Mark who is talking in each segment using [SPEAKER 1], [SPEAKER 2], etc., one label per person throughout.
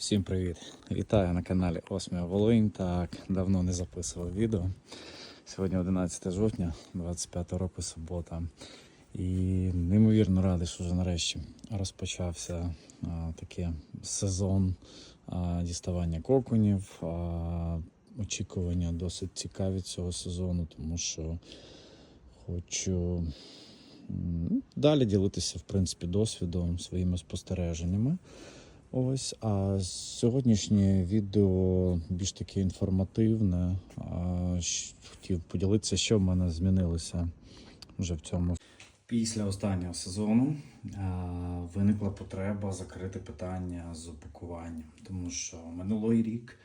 [SPEAKER 1] Всім привіт! Вітаю на каналі Осмія Волинь. Так, давно не записував відео. Сьогодні 11 жовтня, 25 року субота. І неймовірно радий, що вже нарешті розпочався а, таке сезон а, діставання коконів. А, очікування досить цікаві цього сезону, тому що хочу далі ділитися в принципі досвідом, своїми спостереженнями. Ось, а сьогоднішнє відео більш таке інформативне. А, Хотів поділитися, що в мене змінилося вже в цьому. Після останнього сезону а, виникла потреба закрити питання з упакуванням, тому що минулий рік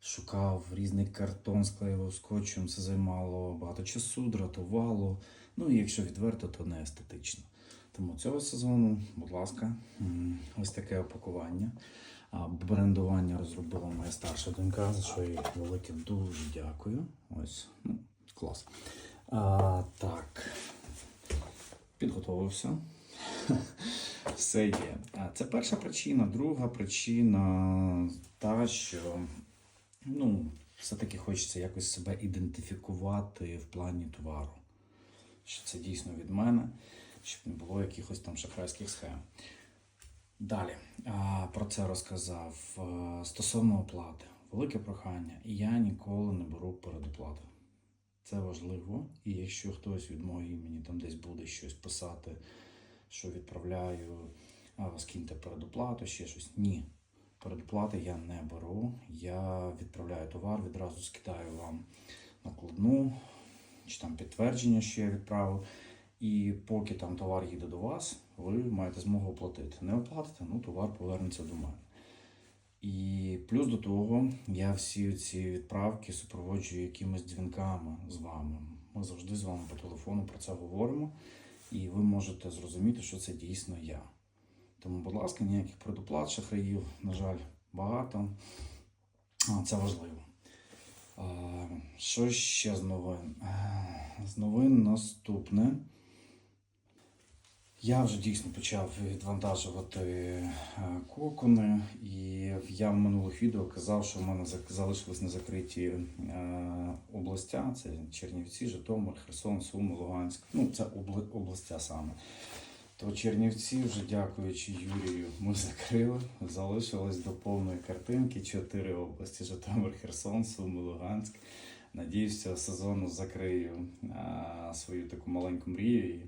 [SPEAKER 1] шукав різний картон, склеював скотчем. Це займало багато часу, дратувало. Ну і якщо відверто, то не естетично. Тому цього сезону, будь ласка, ось таке опакування. Брендування розробила моя старша донька, за що їй велике дуже дякую. Ось, ну, клас. А, так, підготовився. Все є. Це перша причина. Друга причина та, що ну, все-таки хочеться якось себе ідентифікувати в плані товару. Що це дійсно від мене, щоб не було якихось там шахрайських схем. Далі про це розказав. Стосовно оплати, велике прохання. Я ніколи не беру передоплату. Це важливо. І якщо хтось від мого імені там десь буде щось писати, що відправляю, скиньте передоплату, ще щось. Ні. Передоплати я не беру. Я відправляю товар, відразу скидаю вам накладну чи там підтвердження, що я відправив. І поки там товар їде до вас, ви маєте змогу оплатити. Не оплатите, ну товар повернеться до мене. І плюс до того, я всі ці відправки супроводжую якимись дзвінками з вами. Ми завжди з вами по телефону про це говоримо, і ви можете зрозуміти, що це дійсно я. Тому, будь ласка, ніяких предоплат шахраїв, на жаль, багато. А, це важливо. Що ще з новин? З новин наступне. Я вже дійсно почав відвантажувати е, кокони, і я в минулих відео казав, що в мене залишились незакриті е, областя. Це Чернівці, Житомир, Херсон, Суми, Луганськ. Ну, це обла- областя саме. То Чернівці, вже дякуючи Юрію, ми закрили. Залишилось до повної картинки чотири області: Житомир, Херсон, Суми, Луганськ. Надіюсь, цього сезону закрию а, свою таку маленьку мрію.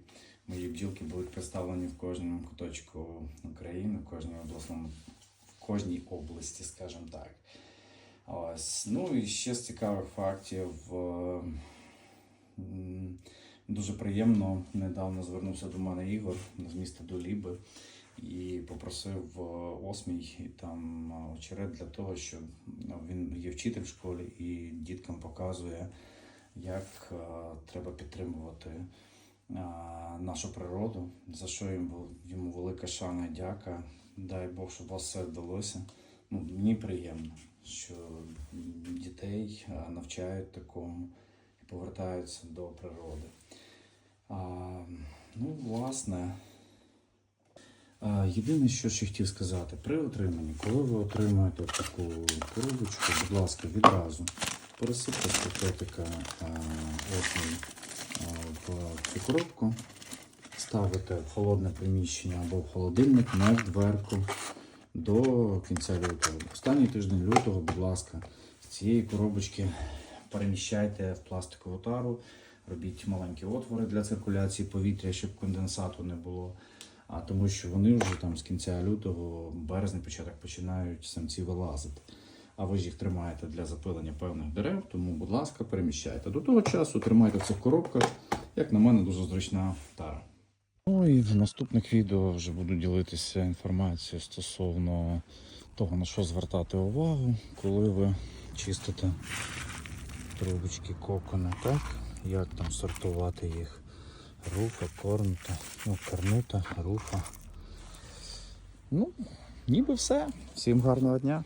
[SPEAKER 1] Мої бджілки будуть представлені в кожному куточку України, в кожній обласному, в кожній області, скажімо так. Ось. Ну і ще з цікавих фактів. е, Дуже приємно недавно звернувся до мене Ігор з міста Доліби і попросив е, осмій і там е, очерет для того, щоб ну, він є вчитель в школі і діткам показує, як треба підтримувати нашу природу, за що йому, йому велика шана і дяка. Дай Бог, щоб у вас все вдалося. Ну, мені приємно, що дітей навчають такому і повертаються до природи. А, ну, власне, єдине, що ще хотів сказати, при отриманні, коли ви отримаєте таку коробочку, будь ласка, відразу пересипте з осінь в цю коробку, ставите в холодне приміщення або в холодильник, в дверку до кінця лютого. Останній тиждень лютого, будь ласка, з цієї коробочки переміщайте в пластикову тару, робіть маленькі отвори для циркуляції повітря, щоб конденсату не було. А тому що вони вже там з кінця лютого, березня, початок починають самці вилазити. А ви ж їх тримаєте для запилення певних дерев, тому, будь ласка, переміщайте. До того часу тримайте це в коробках. Як на мене, дуже зручна тара. Ну і в наступних відео вже буду ділитися інформацією стосовно того, на що звертати увагу, коли ви чистите трубочки кокони, так? Як там сортувати їх? Руфа, корнута, ну, корнута, руфа. Ну, ніби все. Всім гарного дня.